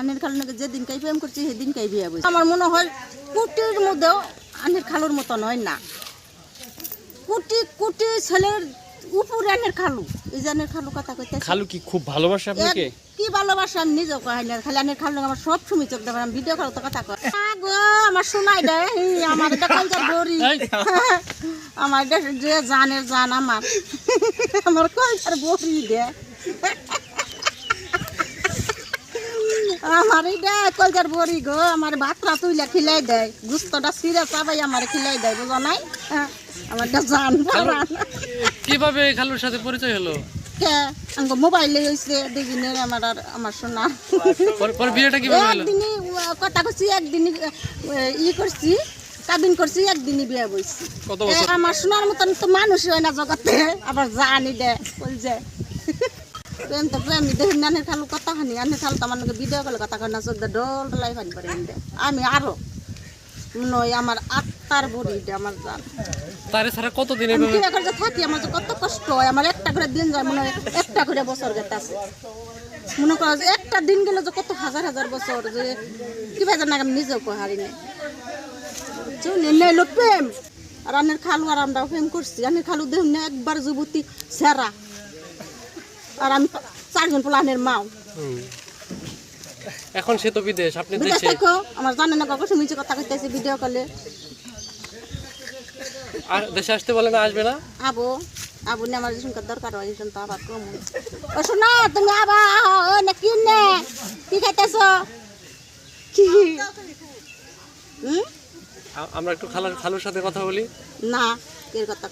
আনের খালুর নাকি যেদিন কাই প্রেম করছি সেদিন কাই বিয়া বসে আমার মনে হয় কুটির মধ্যেও আনের খালুর মতো নয় না। কুটি কুটি ছেলের উপরে আনের খালু। এই যে আনের খালু কথা কইতে খালু কি খুব ভালোবাসে আপনাকে? কি ভালোবাসা আমি নিজেও কহাই না। খালি আনের খালু আমার সব সময় চোখ দেবে আমি ভিডিও কল তো কথা কয়। আ গো আমার শোনাই এই আমার এটা কলজার এই, আমার এটা যে জানের জান আমার। আমার কলজার বড়ি দে। আমার এটা কলজার বড়ি গো? আমার ভাতটা তুইলা খিলাই দেয় গুস্তটা সিরে চাবাই আমার খিলাই দেয় বুঝো নাই? হ্যাঁ, আমার জান কীভাবে খালুর সাথে পরিচয় হলো? মোবাইলে আমার আর আমার শোনা পরে- পরে বিয়েটা কীভাবে হলো? একদিনই কথা করছি একদিনই ই করছি কাবিন করছি একদিনই বিয়ে বইছি। আমার শোনার মতন তো মানুষ হয় না জগতে আবার জানি দে প্রেম তো প্রেম দেখি নানের খালু কথা খানি আনের খালু তো আমার ভিডিও কলে কথা খানি না চোখ দিয়ে ডল ডলাই ফানি পারে আমি আরও নই আমার আত্মার দে আমার জান। তারে কতদিন আমি এভাবে কিবা করে থাকি আমার কত কষ্ট হয় আমার একটা করে দিন যায় মনে হয় একটা করে বছর গেতে আছে। মনে করো যে একটা দিন গেলে যে কত হাজার হাজার বছর যে কিবা জানা আমি নিজেও হারি নেই। নেলো প্রেম। আর আনের খালু আর আমরা প্রেম করছি। আনের খালু দেহ না একবার যুবতী সেরা। আর আমি চারজন পোলানের মাও। এখন সে তো বিদেশ আপনি বিদেশ দেশে। দেখো আমার জানে না কখন শুনেছি কথা কইতেছি ভিডিও কলে আর দেশে আসতে বলে না আসবে না? আবো আবু নে আমার যেসব দরকার হয় যেসব তো আবার কম। ও শোনা তুমি আবার আহো, ও না কি নে? কি খাইতেছ? কি? হুম? আমরা একটু খালার খালুর সাথে কথা বলি। না এর কথা